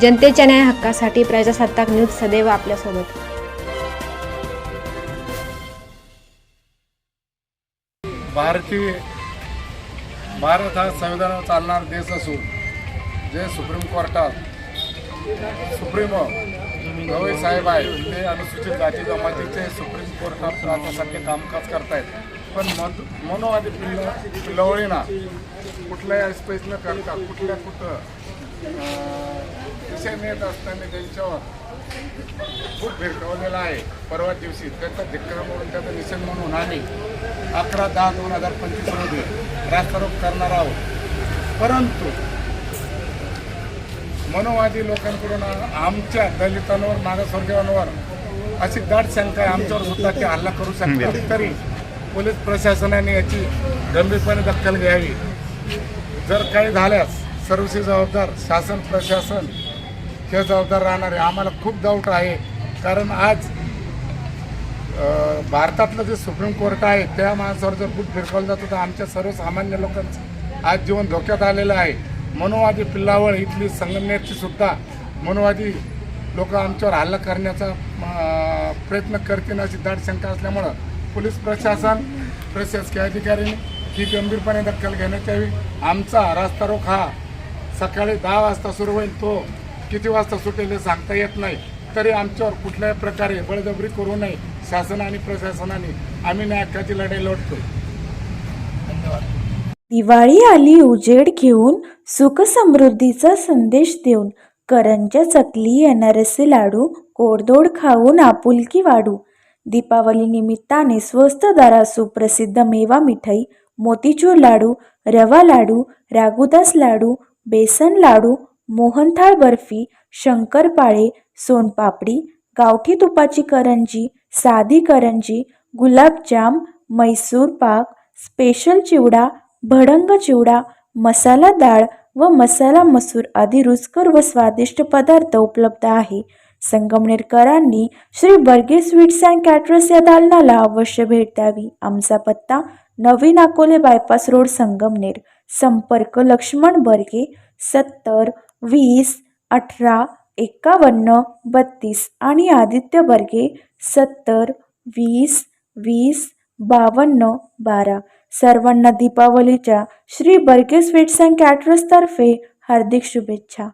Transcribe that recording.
जनतेच्या न्याय हक्कासाठी प्रजासत्ताक न्यूज सदैव आपल्यासोबत. भारतीय भारत हा संविधानावर चालणारा देश असून जे सुप्रीम कोर्टात सुप्रीमो गवई साहेब आहेत ते अनुसूचित जाती जमातीचे सुप्रीम कोर्टात राज्यासाठी कामकाज करतायत. पण मध मनोवादी पिल्ल पिल्लवळीना कुठल्याही स्पेस न करता कुठल्या कुठं विषय नेत असताना त्यांच्यावर खूप भेटवलेला आहे. परवा दिवशी त्याचा धिक्कार म्हणून त्याचा निषेध म्हणून आम्ही अकरा दहा दोन हजार पंचवीसमध्ये रास्तारोक करणार आहोत. परंतु मनोवादी लोकांकडून आमच्या दलितांवर मागासवर्गीयांवर अशी दाट शंका आहे. आमच्यावर सुद्धा ते हल्ला करू शकतात. तरी पोलीस प्रशासनाने याची गंभीरपणे दखल घ्यावी. जर काही झाल्यास सर्वशी जबाबदार शासन प्रशासन हे जबाबदार राहणार आहे. आम्हाला खूप डाऊट आहे. कारण आज भारतातलं जे सुप्रीम कोर्ट आहे त्या माणसावर जर खूप फिरकवलं जातं तर आमच्या सर्वसामान्य लोकांचं आज जीवन धोक्यात आलेलं आहे. मनोवादी पिल्लावळ इथली संगमनेरची सुद्धा मनोवादी लोक आमच्यावर हल्ला करण्याचा प्रयत्न करतील अशी दाट शंका असल्यामुळं पोलीस प्रशासन प्रशासकीय अधिकाऱ्यांनी ही गंभीरपणे दखल घेण्यात यावी. आमचा रास्ता रोख. हा सकाळी दहा वाजता सुरू होईल तो. किती वाजता सुटेल हे सांगता येत नाही. तरी आमच्यावर कुठल्याही प्रकारे बळजबरी करू नये शासन आणि प्रशासनाने. आम्ही न्यायाची लढाई लढतो दिवाळी आली उजेड घेऊन सुख समृद्धीचा संदेश देऊन करंजा चकली अनारसे लाडू कोडदोड खाऊन आपुलकी वाढू. दीपावली निमित्ताने स्वस्त दारा सुप्रसिद्ध मेवा मिठाई मोतीचूर लाडू रवा लाडू रागुदास लाडू बेसन लाडू मोहनथाळ बर्फी शंकरपाळे सोनपापडी गावठी तुपाची करंजी साधी करंजी गुलाबजाम मैसूर पाक स्पेशल चिवडा भडंग चिवडा मसाला डाळ व मसाला मसूर आदी रुचकर व स्वादिष्ट पदार्थ उपलब्ध आहे. संगमनेरकरांनी Shri Barge sweets and caterers या दालनाला अवश्य भेट द्यावी. आमचा पत्ता नवीन अकोले बायपास रोड संगमनेर. संपर्क लक्ष्मण बर्गे सत्तर वीस अठरा एकावन्न बत्तीस आणि आदित्य बर्गे सत्तर वीस वीस बावन्न बारा. सर्वांना दीपावलीच्या श्री बर्गे स्वीट्स अँड कॅटरर्सतर्फे हार्दिक शुभेच्छा.